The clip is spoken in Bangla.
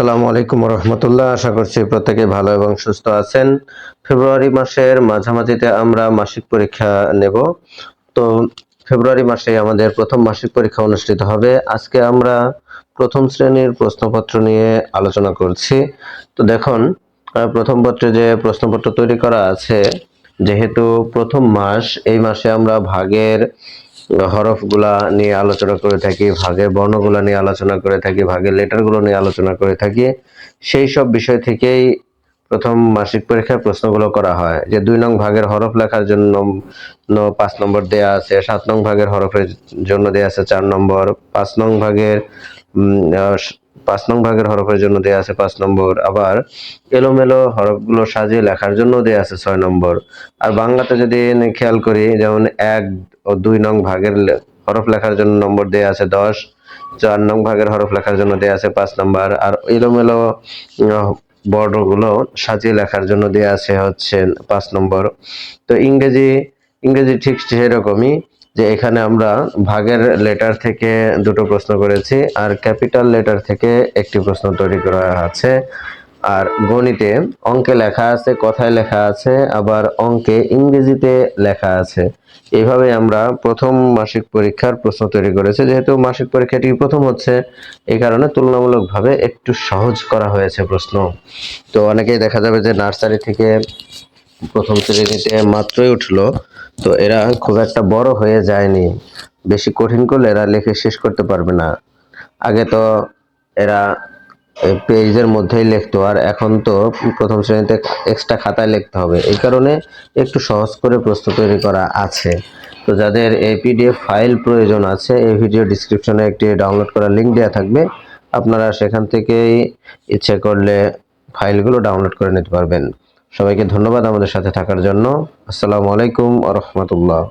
আসসালামু আলাইকুম রহমতুল্লাহ। আশা করছি প্রত্যেকে ভালো এবং সুস্থ আছেন। ফেব্রুয়ারি মাসের মাঝামাঝিতে আমরা মাসিক পরীক্ষা নেব। তো ফেব্রুয়ারি মাসে আমাদের প্রথম মাসিক পরীক্ষা অনুষ্ঠিত হবে। আজকে আমরা প্রথম শ্রেণির প্রশ্নপত্র নিয়ে আলোচনা করছি। তো দেখুন প্রথম পত্রে যে প্রশ্নপত্র তৈরি করা আছে, যেহেতু প্রথম মাস, এই মাসে আমরা ভাগের হরফগুলা নিয়ে আলোচনা করে থাকি, ভাগের বর্ণগুলা নিয়ে আলোচনা করে থাকি, ভাগের লেটারগুলো নিয়ে আলোচনা করে থাকি। সেই সব বিষয় থেকেই প্রথম মাসিক পরীক্ষার প্রশ্নগুলো করা হয় যে দুই নং ভাগের হরফ লেখার জন্য পাঁচ নম্বর দেয়া আছে, সাত নং ভাগের হরফের জন্য দেয়া আছে চার নম্বর, পাঁচ নং ভাগের পাঁচ নং ভাগের হরফের জন্য দেয়া আছে পাঁচ নম্বর, আবার এলোমেলো হরফগুলো সাজিয়ে লেখার জন্য দেয়া আছে ছয় নম্বর। আর বাংলাতে যদি খেয়াল করি, যেমন এক ও দুই নং ভাগের হরফ লেখার জন্য নম্বর দেয়া আছে দশ, চার নং ভাগের হরফ লেখার জন্য দেয়া আছে পাঁচ নম্বর, আর এলোমেলো বর্ণগুলো সাজিয়ে লেখার জন্য দেয়া আছে হচ্ছে পাঁচ নম্বর। তো ইংরেজি ইংরেজি ঠিক সেরকমই যে এখানে আমরা ভাগের লেটার থেকে দুটো প্রশ্ন করেছি, আর ক্যাপিটাল লেটার থেকে একটি প্রশ্ন তৈরি করা আছে। আর গণিতে অঙ্কে লেখা আছে, কথায় লেখা আছে, আবার অঙ্কে ইংরেজিতে লেখা আছে। এইভাবে আমরা প্রথম মাসিক পরীক্ষার প্রশ্ন তৈরি করেছি। যেহেতু মাসিক পরীক্ষাটি প্রথম হচ্ছে, এই কারণে তুলনামূলকভাবে একটু সহজ করা হয়েছে প্রশ্ন। তো অনেকেই দেখা যাবে যে নার্সারি থেকে প্রথম শ্রেণীতে মাত্রই উঠল, তো এরা খুব একটা বড় হয়ে যায়নি। বেশি কঠিন করলে এরা লিখে শেষ করতে পারবে না। আগে তো এরা পেজের মধ্যেই লিখতো। আর এখন তো প্রথম শ্রেণীতে এক্সট্রা খাতায় লিখতে হবে। এই কারণে একটু সহজ করে প্রশ্ন তৈরি করা আছে। তো যাদের এই পিডিএফ ফাইল প্রয়োজন আছে, এই ভিডিও ডিসক্রিপশনে একটি ডাউনলোড করার লিঙ্ক দেওয়া থাকবে। আপনারা সেখান থেকেই ইচ্ছে করলে ফাইলগুলো ডাউনলোড করে নিতে পারবেন। সবাইকে ধন্যবাদ আমাদের সাথে থাকার জন্য। আসসালামু আলাইকুম আ রহমতুল্লাহ।